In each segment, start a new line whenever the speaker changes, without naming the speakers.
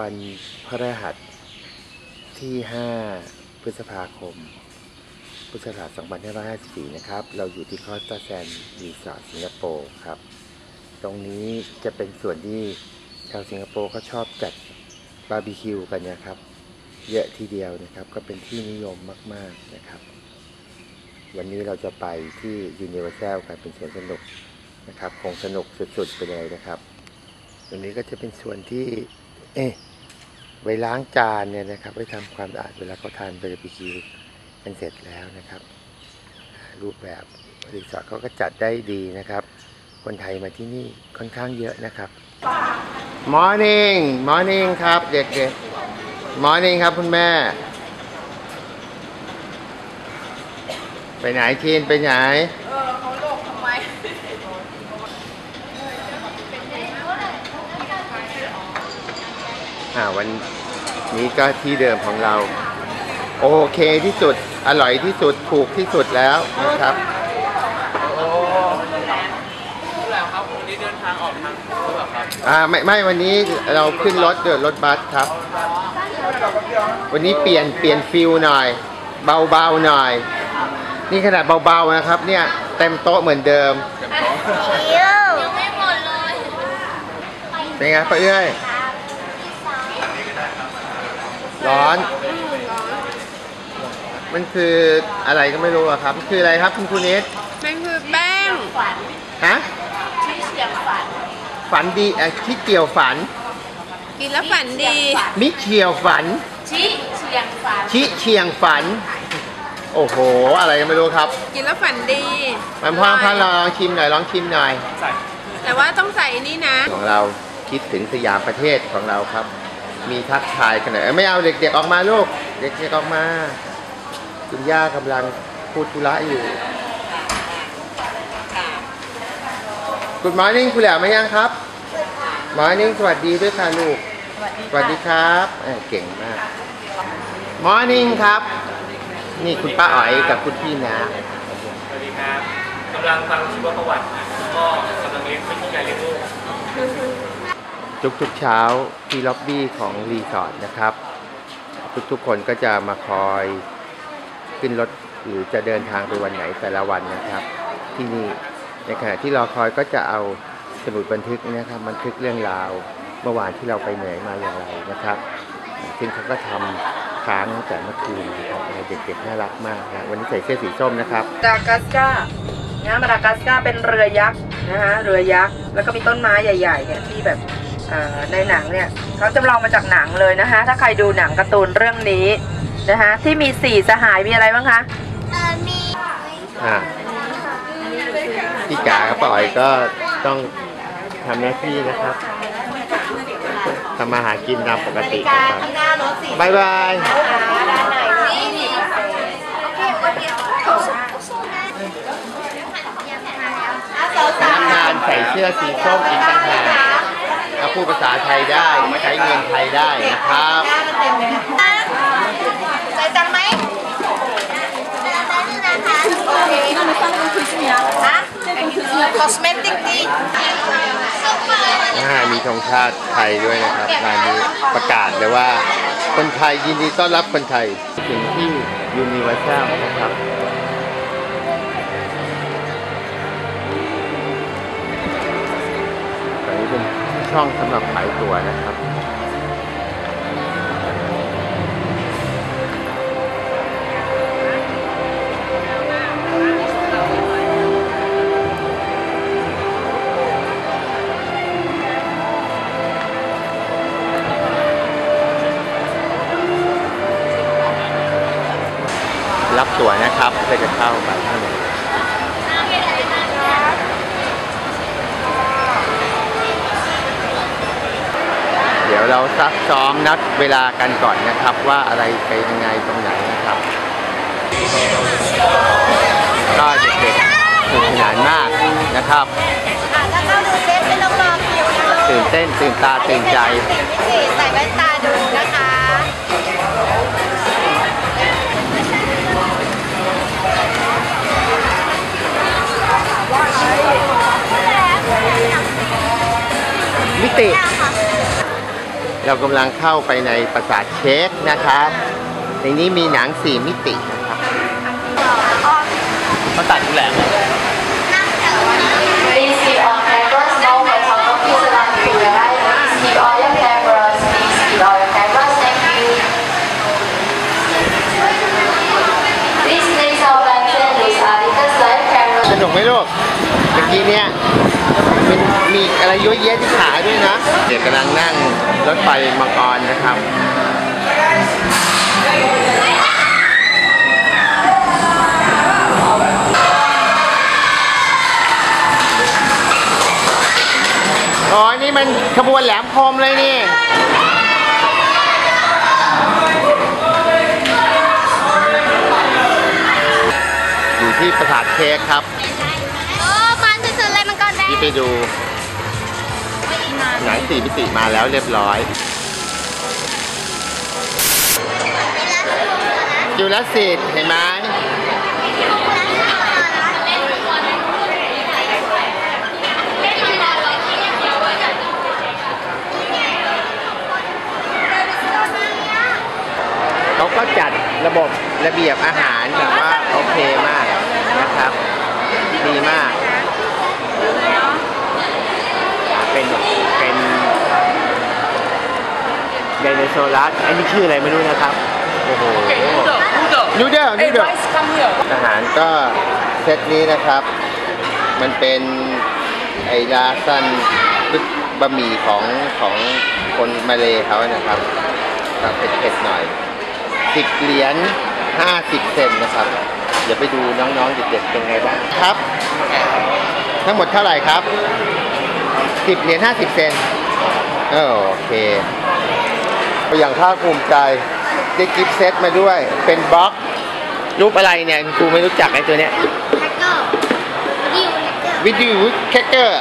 วันพฤหัสที่ 5 พฤษภาคม พุทธศักราช 2554 นะครับ เราอยู่ที่คอสตาแซนรีสอร์ทสิงคโปร์ครับ ตรงนี้จะเป็นส่วนที่ชาวสิงคโปร์เขาชอบจัดบาร์บีคิวกันนะครับ เยอะทีเดียวนะครับ ก็เป็นที่นิยมมาก ๆนะครับ วันนี้เราจะไปที่ยูนิเวอร์แซลกันเป็นสวนสนุกนะครับ คงสนุกสุดๆ ไปเลยนะครับ ตรงนี้ก็จะเป็นส่วนที่ เอ๊ะ ไว้ล้างจานเนี่ยนะครับไว้ทำความสะอาดเวลาเขาทานบาร์บีคิวกันเสร็จแล้วนะครับ รูปแบบรีสอร์ทเขาก็จัดได้ดีนะครับ คนไทยมาที่นี่ค่อนข้างเยอะนะครับ Morning Morning ครับ เด็กๆ Morning ครับคุณแม่ ไปไหนทีนไปไหน
เออเขาโลกทำไม
อ่าวัน นี้ก็ที่เดิมของเรา โอเคที่สุดอร่อยที่สุดถูกที่สุดแล้วนะครับ
แล้วครับวันนี้เดินทางออกทางหรือเปล่าครับ
อ่าไม่ไม่วันนี้เราขึ้นรถเดินรถบัสครับ วันนี้เปลี่ยนเปลี่ยนฟิลหน่อย เบาๆหน่อย นี่ขนาดเบาๆนะครับ เนี่ยเต็มโต๊ะเหมือนเดิม
ยังไม่หมดเลย
เป็นไงป้าเอ้ย ร้อน มันคืออะไรก็ไม่รู้อะครับมันคืออะไรครับคุณครูนิด
มันคือแป้ง
ฮะ
ที่เฉียงฝัน
ฝันดีเอ่อที่เกี่ยวฝัน
กินแล้วฝันดี
มิเชียวฝัน
ชิเฉียงฝัน
ชิเชียงฝัน โอ้โห อะไรก็ไม่รู้ครับ
กินแล้วฝันดี
มันพ่อพันลองชิมหน่อยลองชิมหน่อย
แต่ว่าต้องใส่นี่นะ
ของเราคิดถึงสยามประเทศของเราครับ มีทักทายกันหน่อยเอ้ยไม่เอาเด็กๆออกมาลูก เด็กๆออกมา คุณย่ากำลังพูดธุระอยู่ Good morning คุณแหลมมายังครับ Morning สวัสดีด้วยค่ะลูก สวัสดีครับเอ้ยเก่งมาก Morning ครับ นี่คุณป้าอ๋อยกับคุณพี่นะ
สวัสดีครับกำลังฟังชีวประวัติคุณพ่อกำลังเลี้ยงวิธีการเลี้ยงลูก
ทุกๆเช้าที่ล็อบบี้ของรีสอร์ทนะครับ ทุกๆคนก็จะมาคอยขึ้นรถหรือจะเดินทางไปวันไหนแต่ละวันนะครับ ที่นี่ในขณะที่รอคอยก็จะเอาสมุดบันทึกนะครับบันทึกเรื่องราวเมื่อวานที่เราไปเหนื่อยมาอย่างไรนะครับ ซึ่งเขาก็ทำค้างตั้งแต่เมื่อคืนนะครับเด็กๆน่ารักมากนะวันนี้ใส่เสื้อสีส้มนะครับ
มาดากัสกานะมาดากัสกาเป็นเรือยักษ์นะฮะเรือยักษ์แล้วก็มีต้นไม้ใหญ่ๆเนี่ยที่แบบ ในหนังเนี่ยเขาจำลองมาจากหนังเลยนะคะ ถ้าใครดูหนังการ์ตูนเรื่องนี้นะคะ ที่มีสี่สหายมีอะไรบ้างคะ
อ่าพี่กากับป้าอ๋อยก็ต้องทำหน้าที่นะครับทำมาหากินตามปกตินะครับบายบายพนักงานใส่เสื้อสีส้มอีกต่างหากถ้า พูดภาษาไทยได้ใช้เงินไทยได้นะครับ
ใส่ตังไหมฮะคอสเมติกดี
อ่ามีธงชาติไทยด้วยนะครับงานนี้ประกาศเลยว่า คนไทยยินดีต้อนรับคนไทยถึงที่ยูนิเวอร์แซลนะครับตรงนี้เป็น ช่องสำหรับขายตั๋วนะครับรับตั๋วนะครับเพื่อจะเข้าไปข้างใน ดี๋ยวเราซักซ้อมนัดเวลากันก่อนนะครับ ว่าอะไรไปยังไงตรงไหนนะครับ ก็เด็กๆสนุกสนานมากนะครับ
ถ้าเข้าดูเซฟไม่ต้องรอคิวนะ
ตื่นเต้นตื่นตาตื่นใจ
นี่ใส่แว่นตาดูนะคะ
มิติ เรากำลังเข้าไปในปราสาทเช็คนะครับ ในนี้มีหนังสี่มิตินะครับ
มันตัดอยู่แหลม
Please keep on cameras. No photography is allowed to be right. Please keep all your cameras. Please keep all your cameras. Thank you. Please place our attention. These are latest live
ส
cameras.
นุกไหมลูกเมื่อกี้เนี่ย มันมีอะไรเยอะแยะที่ขาด้วยนะ เด็กกำลังนั่งรถไฟมังกรนะครับอ๋อ นี่มันขบวนแหลมคมเลยนี่อยู่ที่ปราสาทเค้กครับ
โอ้มันสุดๆเลยมังกรแดง
ที่ไปดู หนังสี่มิติมาแล้วเรียบร้อยจูราสสิกเห็นไหมเขาก็จัดระบบระเบียบอาหารแบบว่าโอเคมากนะครับ ดีมาก เป็นเป็น ไดโนเสาร์อันนี้ชื่ออะไรไม่รู้นะครับ โอ้โหนูเดิลนูเดิลอาหารก็เซตนี้นะครับ มันเป็นไอลาซันบะหมี่ของของคนมาเลเขานะครับแบบเผ็ดๆหน่อยสิบเหรียญห้าสิบเซนนะครับ เดี๋ยวไปดูน้องๆเด็กๆเป็นไงบ้างครับ ทั้งหมดเท่าไหร่ครับสิบเหรียญห้าสิบเซนเออโอเคก็ อย่างภาคภูมิใจ ได้กิฟต์เซตมาด้วย เป็นบล็อกรูปอะไรเนี่ยครูไม่รู้จักไอ้ตัวเนี้ย
แฮกเกอร์ดิวแฮกเกอร์
วิดีโอแคคเกอร์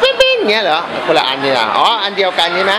ปิ้งปิ้งเงี้ยเหรอคนละอันนี่นะอ๋ออันเดียวกันใช่ไหม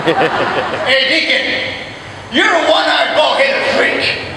hey, Deacon, you're a one-eyed bald-headed freak.